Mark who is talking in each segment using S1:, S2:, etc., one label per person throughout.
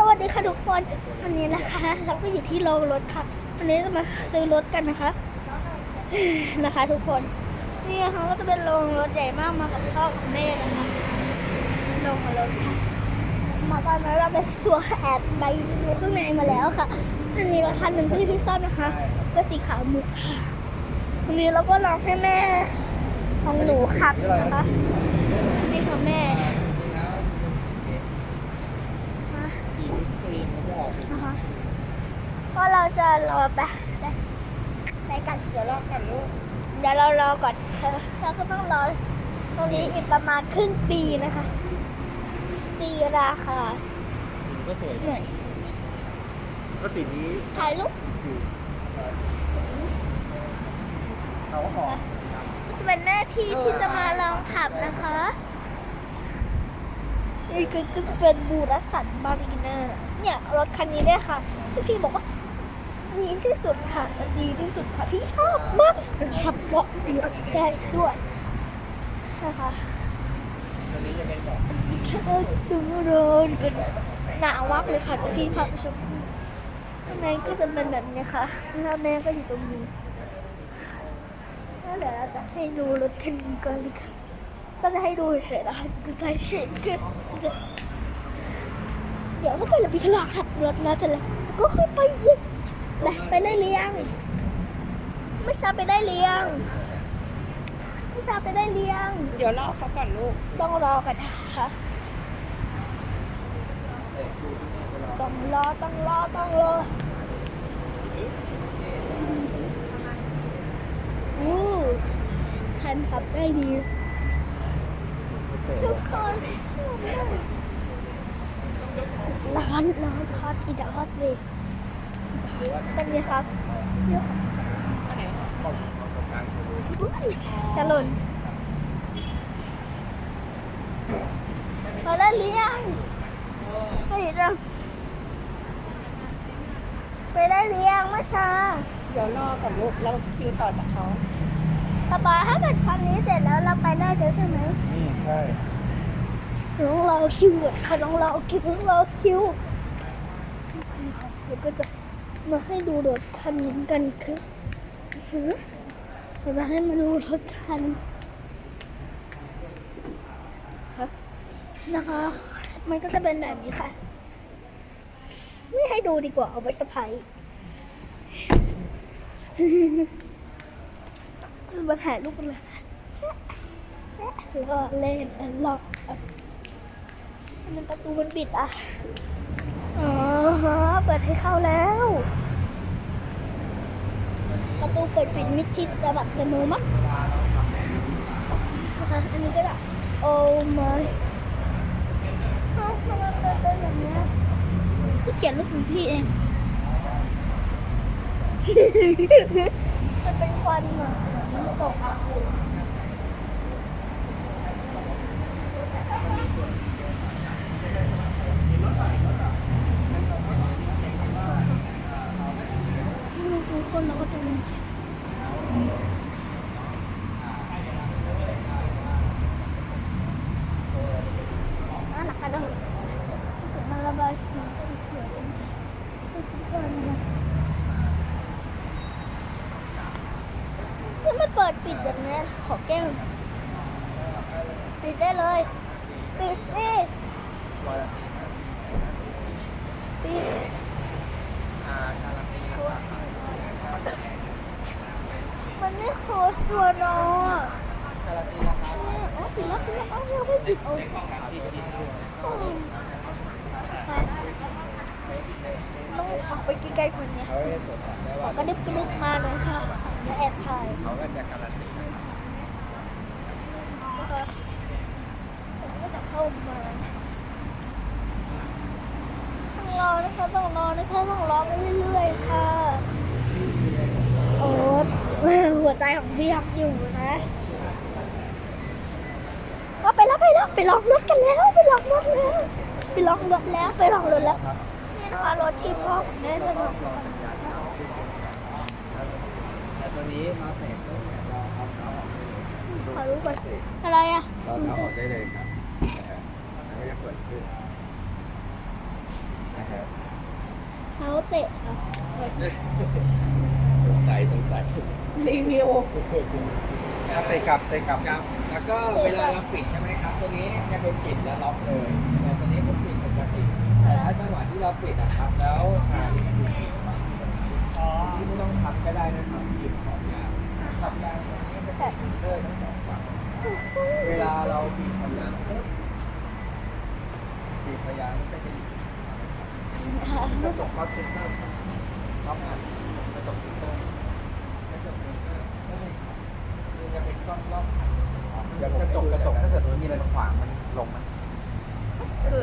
S1: สวัสดีค่ะทุกคนวันนี้นะคะเราก็อยู่ที่โรงรถค่ะวันนี้จะมาซื้อรถกันนะคะนะคะ ทุกคนนี่นะคะก็จะเป็นโรงรถใหญ่มากมากับพ่อกับแม่นะคะโรงรถค่ะมาตอนนั้นเราไปสัวแอบไปดูข้างในมาแล้วค่ะอันนี้เราทันหนึ่งที่พิซซ่านะคะเป็นสีขาวมุกค่ะวันนี้เราก็ลองให้แม่ของหนูขับนะคะนี่ค่ะแม่มา นะคะเพราะเรา จะรอไปไปไปกัน
S2: เดี๋ยวรอก่อนลูก
S1: เดี๋ยวเรารอก่อนเออเราก็ต้องรอตรงนี้อีกประมาณครึ่งปีนะคะตีราคา
S2: ก็สวย
S1: หน่อย
S2: ก็สีนี้
S1: ถ่ายรูป
S2: คือเขาหอม
S1: จะเป็นแม่พี่ที่จะมาลองขับนะคะนี่ก็ก็จะเป็นบูรัสสันบารีนาเนี่ยรถคันนี้เนี่ยค่ะที่พี่บอกว่า ดีที่สุดค่ะมันดีที่สุดค่ะพี่ชอบมากขับเบาะเดียวได้ด้วยนะคะ
S2: ตัวนี้จะเป็นแบบ
S1: แค่ดูโดนเป็นหนาวมากเลยค่ะพี่พาไปชมข้างในก็จะเป็นแบบนี้ค่ะแล้วแม่ก็อยู่ตรงนี้แล้วเดี๋ยวเราจะให้ดูรถคันนี้ก่อนเลยค่ะก็จะให้ดูเฉยๆนะคะดูใกล้ชิดคือจะเดี๋ยวถ้าเกิดเราไปขลอกขับรถนะเสร็จแล้วก็ค่อยไปยิง ไปไปได้เลี้ยงไม่ทราบไปได้เลี้ยงไม่ทราบไปได้เลี้ยง
S2: เดี๋ยวรอเขาก่อนลูก
S1: ต้องรอกันนะคะต้องรอต้องรอต้องรออู้คันขับได้ดีทุกคนชอบมากร้อนร้อนฮอตอีดฮอตเลย เป็นไงครับเยอะอุ๊ยจะหล่นมาได้หรือยังไปเร็วไปได้หรือยังเมื่อเช้า
S2: เดี๋ยวรอก่อนลูกแล้วคิวต่อจากเขา
S1: ป๊าป๊าถ้าเกิดคันนี้เสร็จแล้วเราไปได้แล้วใช่ไหม
S2: อืมใช่
S1: น้องรอคิวก่อนค่ะน้องรอคิวน้องรอคิวเดี๋ยวก็จะ มาให้ดูรถคันนี้กันคือเราจะให้มาดูรถคันครับนะคะ มันก็จะเป็นแบบนี้ค่ะ ไม่ให้ดูดีกว่าเอาไปสะพายจะมาถ่ายรูปกันเลยค่ะแชะแชะรอเล่นอะรอมันประตูมันปิดอะ อ๋อ ฮะเปิดให้เข้าแล้ว ประตูเปิดปิดมิดชิดจะแบบเดโมมั้งนะคะอันนี้ก็แบบโอ้ my เอ้าทำไมเปิดเป็นแบบเนี้ยที่เขียนรูปของพี่เองมันเป็นควันอะมันตกอะทุก คนเราก็จะมีน่ารักกันเลยจะมาระบายสีสวยๆทุกคนนะนี่มันเปิดปิดแบบนี้ขอแก้วปิดได้เลยปิดสิปิด มันไม่โคตรตัวนองอะเนี่ยอ๋อปิดแล้วปิดแล้วเอ้ายังไม่ปิดเอาต้องออกไปใกล้ๆคนเนี้ย
S2: ขาจะต้อว่าก
S1: ระดึบกระดึบมาหน่อยค่ะและแอบถ่าย
S2: เขาก็จะการันตี
S1: นะคะผมก็จะเข้ามาต้องรอนะคะต้องรอนะคะต้องรอไปเรื่อยๆค่ะโอ้ หัวใจของพี่ยังอยู่นะก็ไปแล้วไปแล้วไปลองรถกันแล้วไปลองรถแล้วไปลองรถแล้วไปลองรถแล้วนี่นะคะรถที่พ่อกับแม่จะลอง
S2: แต่ตัวนี้มาเสร็จปุ๊บเนี่ยเราเอาเขาออก
S1: ขอรู้ก่อนอะไรอะ
S2: เราเอาออกได้เลยครับนะฮะแล้วก็จะเปิดขึ้นนะฮะ
S1: เตะค่ะ
S2: สงสัยสงสัย
S3: รีวิว
S2: ครับเตะกลับเตะกลับครับ แล้วก็เวลาเราปิดใช่ไหมครับ ตัวนี้จะเป็นปิดแล้วล็อกเลย แต่ตัวนี้ผมปิดปกติ แต่ถ้าจังหวะที่เราปิดอะครับ แล้วอ่าลิขสิทธิ์อ๋อที่ไม่ต้องทำก็ได้นะครับหยิบของยางขอบยางตัวนี้จะเป็นเซ็นเซอร์ทั้งสองฝั่งเวลาเราบีบพยางปุ๊บบีบพยางมันก็จะอยู่กระจกรอบเซ็นเซอร์ครับร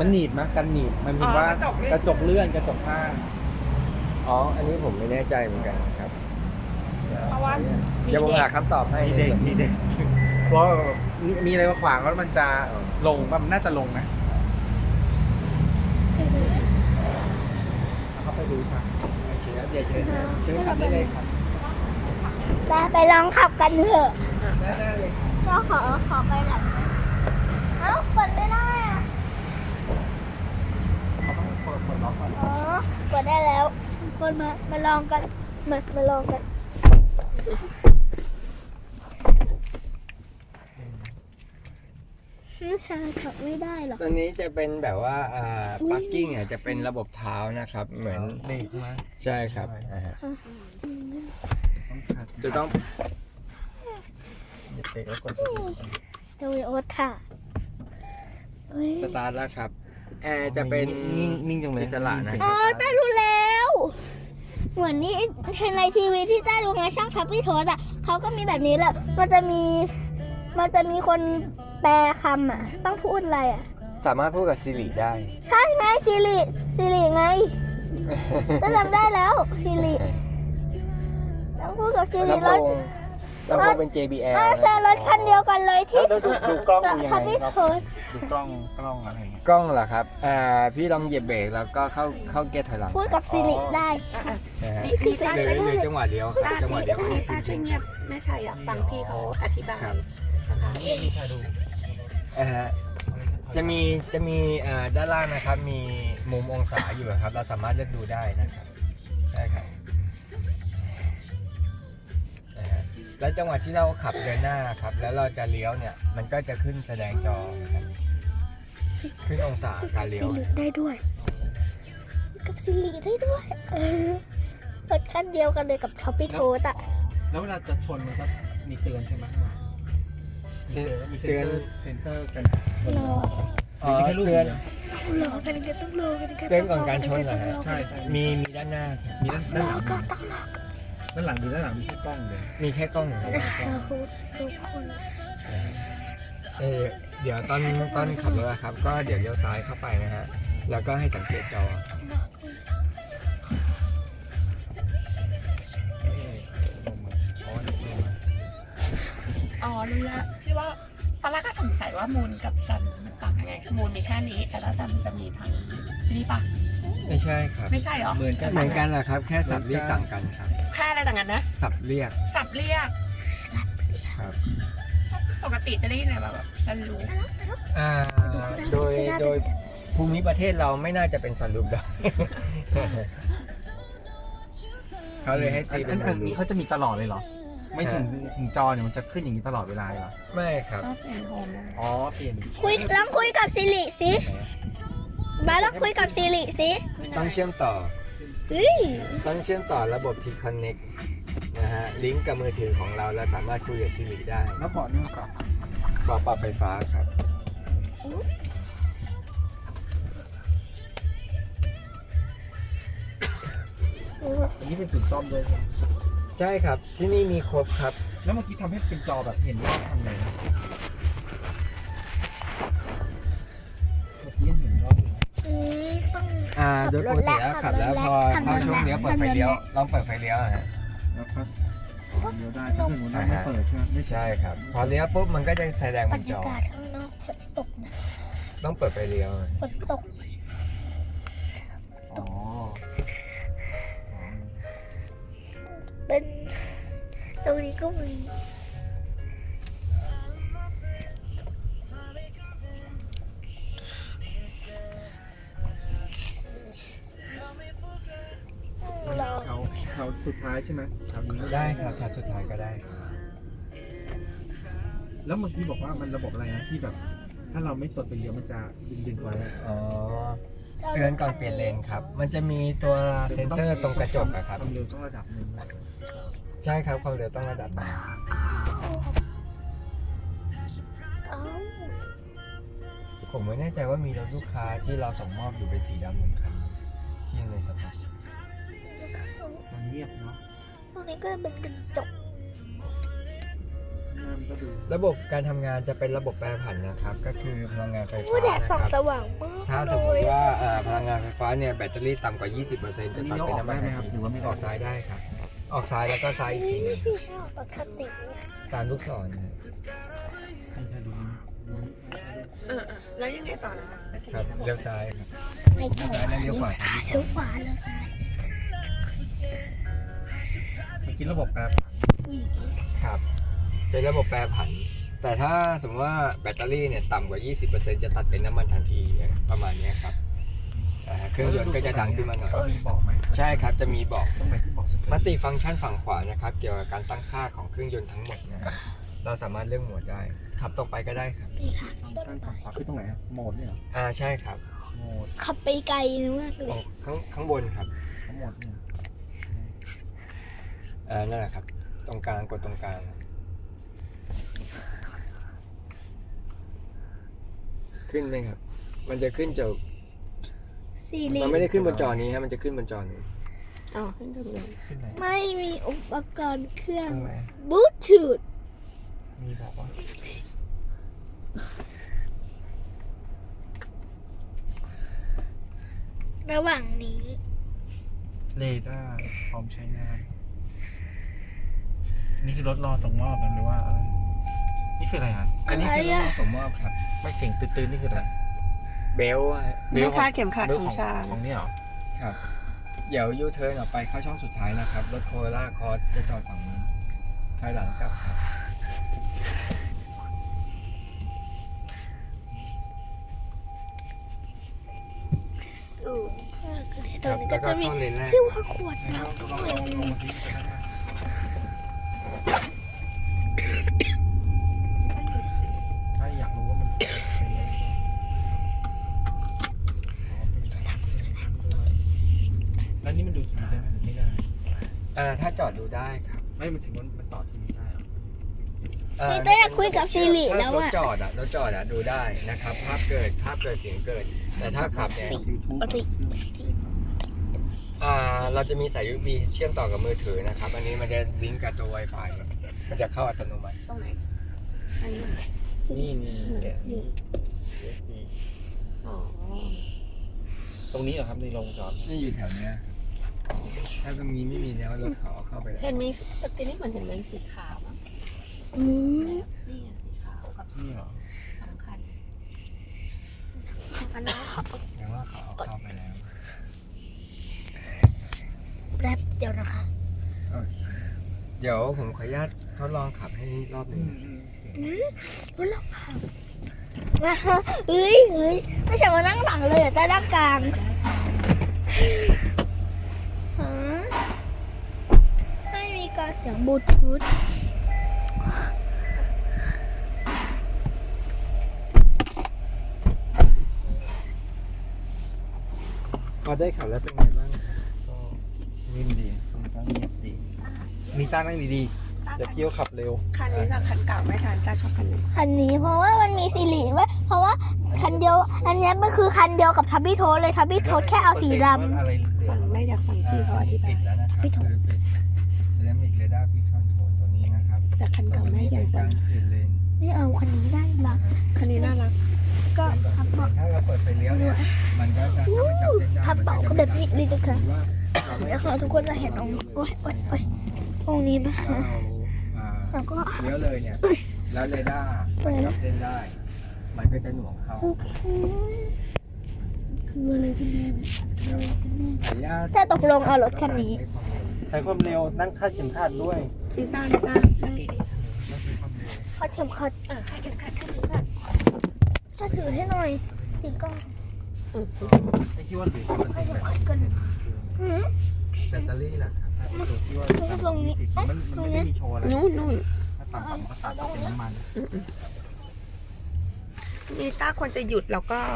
S2: มั
S4: นหนีบไหมกันหนีบมัน
S3: อ๋
S4: มี
S3: อ
S4: ว่าก
S3: ระจกเลื่อน
S4: กระจกเลื่อนกระจกผ้า
S2: อ๋อ อันนี้ผมไม่แน่ใจเหมือนกันครับ
S3: เพราะว่า
S2: เดี๋ยวผมหาคำตอบให้
S4: มีเด็กมีเด็กเพราะว่ามีมีอะไรมาขวางแล้วมันจะลงป่ะมันน่าจะลงนะเอาเข้าไปดูครับ
S2: โอเคครับเดี๋ยวเชิญเชิญขับได้เลยครับ
S1: ไปไปลองขับกันเถอะ
S2: ได้ได้เลยครับ
S1: ก็ขอขอไปหลังเอ้าเปิดไม่ได้อะ
S4: เขาต้องเปิดเปิดล็อกก่อน
S1: อ๋อเปิดได้แล้วทุก คนมา มาลองกัน มา มาลองกัน นี่ค่ะขับไม่ได้หรอก
S2: ตัวนี้จะเป็นแบบว่าอ่าปักกิ้งอะจะเป็นระบบเท้านะครับ เหมือน
S4: เบรกใช่ไหม
S2: ใช่ครับอ่าฮะ
S4: ต้องขัด
S2: จะต้อง
S4: เหยียบเบรกแล้วกด
S1: โดยโอ๊ตค่ะเฮ้ย
S2: สตาร์ทแล้วครับแอร์จะเป็น
S4: นิ่งนิ่งจังเลย
S2: อิสระนะ
S1: อ๋อต้ารู้แล้ว เหมือนนี่ในทีวีที่ต้าดูไงช่างทับพี่โทษอะเขาก็มีแบบนี้แหละมันจะมีมันจะมีคนแปลคำอะ ต้องพูดอะไรอะ
S2: สามารถพูดกับซิริได้
S1: ใช่ไงซิริซิริไงก็จำได้แล้วซิริต้องพูดกับซิริ
S2: ลำโพ
S1: รถ
S2: งลำโพงเป็น JBL
S1: เออใช่รถคันเดียวกันเลยที่
S4: แล้วดูดูกล้องดูยัง
S1: ทับ
S4: ไง
S1: พี่
S4: ครับ
S1: โทษ
S4: ดูกล้องกล้องอะไรอย่างเงี้ย
S2: กล้องเหรอครับอ่าพี่ลองเหยียบเบรกแล้วก็เข้าเข้าเกียร์ถอยหลัง
S1: พูดกับซิริได้
S3: อะ
S2: นะฮะ
S3: นี่พี่ต้า
S2: หรือ
S3: ช่วย
S2: หรือจังหวะเดียวครับ
S3: ต้า
S2: จังหวะเดียว
S3: พี่ต้าช่วยเงียบแม่ชายอยากฟังพี่เขาอธิบายนะคะ
S2: อ่าฮะจะมีจะมีอ่าด้านล่างนะครับมีมุมองศาอยู่ครับ เราสามารถเลือกดูได้นะครับใช่ครับ แล้วจังหวะที่เราขับเดินหน้าครับ แล้วเราจะเลี้ยวเนี่ย มันก็จะขึ้นแสดงจอนะครับขึ้นองศาการเลี้ยว
S1: ซิริได้ด้วย กับซิริได้ด้วยเออรถคันเดียวกันเลยกับท็อปปี้โทสอะ
S4: แล้วเวลาจะชนมันก็มีเตือนใช่ไหมมีเซ็น
S2: เตือน
S4: เซ็นเซอร์กัน
S1: รอ
S2: อ๋อเตือน
S1: รอกันกันต้องรอกันกัน
S2: เตือนก่อนการชนเหรอฮะ
S4: ใช่ใช่
S2: มีมีด้านหน้า
S4: มีด้านด้าน
S1: ร
S4: ห
S1: อ
S4: ลัง
S1: ก็ต้องรอกัน
S4: ด้านหลังมีด้านหลังมีแค่กล้องเลย
S2: มีแค่กล้องอย่างเดียว
S1: ทุกคน
S2: เออเดี๋ยวตอนตอนขับรถอะครับ ก็เดี๋ยวเลี้ยวซ้ายเข้าไปนะฮะ แล้วก็ให้สังเกตจอ
S3: อ๋อรู้แล้วที่ว่าตอนแรกก็สงสัยว่ามูลกับซันมันต่างยังไงคือมูลมีแค่นี้ แต่ละซันจะมีทางนี่ปะ
S2: ไม่ใช่ครับ
S3: ไม่ใช่เหรอ
S4: เหมือนกัน
S2: เหมือนกันแหละครับ แค่สับเรียกต่างกันครับ
S3: แค่อะไรต่างกันนะ
S2: สับเรียก
S3: สับเรียก
S2: ครับ
S3: ปกติจะได้ยินอะไรแบบซันรูฟ
S2: อ่าโดยโดยภูมิประเทศเราไม่น่าจะเป็นสันลูปได้เขาเลยให้
S4: อั
S2: ตี
S4: น
S2: เป็
S4: อั
S2: น
S4: น
S2: สั
S4: อั
S2: น
S4: น
S2: ลู
S4: นี้
S2: ป
S4: เขาจะมีตลอดเลยเหรอ ไม่ถึงถึงจอเนี่ยมันจะขึ้นอย่างนี้ตลอดเวลาเหรอ
S2: ไม่ครับ
S3: ก็เป็นโฮมนะ
S4: อ๋อเปลี่ยน
S1: คุยลองคุยกับซิริสิบ้าลองคุยกับซิริสิ
S2: ต้องเชื่อมต่อ
S1: เฮ้ย
S2: ต้องเชื่อมต่อระบบ T Connect นะฮะ ลิงก์กับมือถือของเราแล้วสามารถคุยกับ Siri ได้
S4: แล้วเบาะนี่กับ
S2: ปอปรับไฟฟ้าครับ
S4: อันนี้เป็นจุดซ่อมด้วยใช่ไหม
S2: ใช่ครับที่นี่มีครบครับ
S4: แล้วเมื่อกี้ทำให้เป็นจอแบบเห็นว่าทำไงนะ องอ่า
S2: โดยปกติแล้วขับแล้วพอเข้าช่วงเลี้ยวเปิดไฟเลี้ยวลองเปิดไฟเลี้ยวอะฮะ
S4: แล้วก็เลี้ยวได้ถ้าเกิดว่าไม่เปิดใช่ไหมไม่
S2: ใช่ครับ พอเลี้ยวปุ๊บมันก็จะแสดงบบ
S1: ร
S2: น
S1: ร
S2: จ
S1: ยา
S2: อ
S1: กาศข้างนอกฝนตกนะ
S2: ต้องเปิดไฟเลี้ยว
S1: ฝนตก
S4: อ๋อ
S1: เป็นตรงนี้ก็มี
S4: วสุดท้ายใช่ไหมแถวนี้
S2: ได้ครับแถวสุดท้ายก็ได้ครับ
S4: แล้วเมื่อกี้บอกว่ามันระบบอะไรนะที่แบบ ถ้าเราไม่ตดไปเยอะมันจะดึงดึงไว้อะ
S2: อ๋อเตือนก่อนเปลี่ยนเลนครับ มันจะมีตัวเซ็นเซอร์ตรงกระจกอะครับ
S4: ความเร็วต้องระดับหนึ่ง
S2: ใช่ครับความเร็วต้องระดับหนึ่ง
S1: เอ้า
S2: ผมไม่แน่ใจว่ามีรถลูกค้าที่เราส่งมอบอยู่เป็นสีดำหนึ่งคันที่อยู่ในสต็อก
S4: มันเงียบเนาะ
S1: ตรงนี้ก็จะเป็นกระจก
S4: น้ำก็ดู
S2: ระบบการทำงานจะเป็นระบบแปรผันนะครับ ก็คือพลังงานไฟ
S1: โอ้
S2: ฟ้า
S1: แดด
S2: นะ
S1: ส่อง
S2: ค
S1: ส
S2: รับ
S1: ว่างมาก
S2: ถ้าส
S1: เล
S2: มม
S1: ย
S2: ติว่าอ่าพลังงานไฟฟ้าเนี่ยแบตเตอรี่ต่ำกว่า 20%จะตัดเป็นน้ำมัน
S4: อันนี้เอาออกได้ไหมครับหรือว่าไม่ได้
S2: ออกซ้ายได้ครับ ออกซ้ายแล้วก็ซ้ายอีกทีหนึง
S1: พี่ชอบปกติ
S2: ตามลูกศรนะ
S4: ให้แค่ดูดู
S3: เออเออแล้วยังไงต่อนะคะแล้วที
S2: ครับ
S3: นี้ระบบ
S2: เลี้ยวซ้ายครับ
S1: ไม่
S2: เลี้ยวซ้ายแล้วเลี้ยวขวา
S1: เลี้ยวขวาเลี้ยวซ้าย
S4: เมื่อกี้ระบบแปร
S1: อุ้ย
S2: ครับ เป็นระบบแปรผัน แต่ถ้าสมมติว่าแบตเตอรี่เนี่ยต่ำกว่า 20%จะตัดเป็นน้ำมันทันทีเนี่ยประมาณเนี้ยครับอ่าเครื่องยนต์ก็จะดังขึ้นมาหน่อย
S4: มีบอกไหม
S2: ใช่ครับจะมีบอก
S4: ตรงไหนที่บอกสุด
S2: มัลติฟังก์ชันฝั่งขวานะครับ เกี่ยวกับการตั้งค่าของเครื่องยนต์ทั้งหมดนะครับเราสามารถเลือกโหมดได้ ขับตรงไปก็ได้ครับ
S1: นี่ค่ะ
S4: ฟังก์ชันฝั่งขวาคือตรงไหนอะโหมดเนี่ยเหรอ
S2: อ่าใช่ครับ
S4: โหมด
S1: ขับไปไกลมากเล
S2: ตร
S1: ย
S2: งข้างข้างบนครับ
S4: ทั้งหมดเนี่ย
S2: อ่านั่นแหละครับ ตรงกลางกดตรงกลางขึ้นไหมครับ มันจะขึ้นจาก
S1: ซีรี
S2: มันไม่ได้ขึ้นบนจอนี้ฮะ มันจะขึ้นบนจอนี้
S3: อ๋อขึ้นตรงนี้
S4: ขึ้นไหน
S1: ไม่มีอุปกรณ์เครื่อง
S2: ตรงไหน
S1: บลูทูธ
S4: มีบอกว่า
S1: ระหว่างนี้
S4: เรดาร์พร้อมใช้งาน นี่คือรถรอส่งมอบนะหรือว่าอะไรนี่คืออะไรฮะ
S2: อันนี้คือรถสมมอบครับ
S4: ไม่เสียงตื่นๆนี่คืออะไร
S2: เบลอะฮะ
S3: ไม่คาดเข็มขัด
S4: เบล
S3: ของชาง
S4: ของนี่เหรอ
S2: ครับ เดี๋ยวยูเทิร์นออกไปเข้าช่องสุดท้ายนะครับ รถโคโรล่าคอร์สจะจอดฝั่งนี้นถอยหลังกลับครับ
S1: สูงมากเลย
S2: ค
S1: ตร
S2: รั
S1: ง
S2: บ
S1: นี้
S2: แล้
S1: ก็
S2: วก็
S1: จะมี
S2: เข้าเลนแรก
S1: ที่ว่าขวดน้ำด้วย
S4: ถ้าอยากรู้ว่ามันเป็นยังไงแล้วนี่มันดูทีวีได้ไหมหรือไม่ได้
S2: อ่าถ้าจอดดูได้ครับ
S4: ไม่มันถึงว่ามันต่อทีวีได้เหรอ
S2: อ่
S1: นี่แต่อยากคุยกับซีรีแล้ว
S2: ถ้ารถ
S1: อะ
S2: จอดอะรถจอดอะดูได้นะครับ ภาพเกิดภาพเกิดเสียงเกิด แต่ถ้าขับเนี่ย
S4: ยูทูบ
S1: ปกติ
S2: อ่าเราจะมีสาย USB เชื่อมต่อกับมือถือนะครับ อันนี้มันจะลิงก์กับตัว Wi-Fi มันจะเข้าอัตโนมัติ
S3: ตรงไหน อันนี้
S4: นี่นี่แกะ
S3: นี่
S4: USB
S3: อ๋อ
S4: ตรงนี้เหรอครับในโรงจอด
S2: นี่อยู่แถวเนี้ย ถ้าตรงนี้ไม่มีแล้วรถเขาเอาเข้าไปแล้ว
S3: เห็นมีตะกี้นี่เหมือนเห็นเป็นสีขาวอะ
S1: อืม
S3: นี่ไงสีขาวกับสี
S4: นี่เหรอ
S3: สำคัญ
S1: อันนั้นขับ
S2: แปลว่าเขาเอาเข้าไปแล้ว
S1: แป๊บเดียวนะคะ
S2: เดี๋ยวผมขออนุญาตทดลองขับให้รอบหนึ่ง
S1: รถเราขับนะคะเฮ้ยเฮ้ยไม่ใช่มานั่งหลังเลยแต่นั่งกลางฮะไม่มีการ เสียงบลูทูธ
S2: พอได้ขับแล้วเป็นไงบ้างครับ
S4: ก็นิ่มดีค่อนข้างเงียบดี มีต้านั่งดีๆเดี๋ยวพี่ก็ขับเร็ว
S3: คันนี้กับคันเก่าไม่ทันตาชอบคันนี้
S1: คันนี้เพราะว่ามันมีซีรีส์ไว้เพราะว่าคันเดียว อันเนี้ยมันคือคันเดียวกับทับบี้โทสเลยทับบี้โทสแค่เอาสีด
S4: อะไรเหลื
S3: ฟั
S4: องง
S3: ไม่อยากฟังพี่เขาอธิบา
S2: ปิ
S3: ย
S2: ดแล้ เซรามิกเรดาร์พิคอนโทรลตัวนี้นะครับ
S3: แต่คันเก่าแม่ใหญ่กว่า
S2: ส่วนนี้เป็นการเปลี่ยนเลนำ
S1: นี่เอาคันนี้ได้ละ
S3: คันนี้น่ารัก
S1: ก็ทับเบาะ
S2: ถ้าเราเปิดไฟเลี้ยวเนี่ยมันก็จะถ้ามันจับเส้นได้
S1: ทับเบาะก็แบบนี้ดีนะคะ
S2: หรือว่าเราไม่
S1: เดี๋ยวค่ะทุกคนจะเห็นตรงนี้โอ๊ยโอ๊ยโอ๊ยตรงนี้นะคะ
S2: เราอ่า
S1: แล้วก็
S2: เลี้ยวเลยเนี่ยแล้วเรดาร์มันจับเส้นได้ มันก็จะหน่วงเข้า
S1: โอเคคืออะไรกันแน่เนี่ยอะไรกันแน่
S2: ขออนุญาต
S1: แต่ตกลงเอารถคันนี้
S4: ใช้ความเร็วนั่งคาดเข็มขัดด้วย
S3: ซีต้าซีต้านั่งดี
S1: ขอเข็มขัด
S3: ๆเออคาดเข็มขัดขึ้นหรือเปล่า
S1: จะถือให้หน่อยถือกล้อง
S3: อืม
S4: ไอ้ที่ว่าเหลือมัน
S1: ขอ
S4: เป็น
S1: เข็
S4: แบ
S1: ม
S4: บ
S1: ขัดก่อนหืม
S4: แบตเตอรี่ล่ะครับจุดที่ว่า
S1: ตรงนี้
S4: มันมันไม่ได้มีโชว์อะไร
S3: นู่นนู่น
S4: ถ้าต่ำๆก็ตัดเป็นน้ำมัน
S3: นี่ต้าควรจะหยุดแล้วก็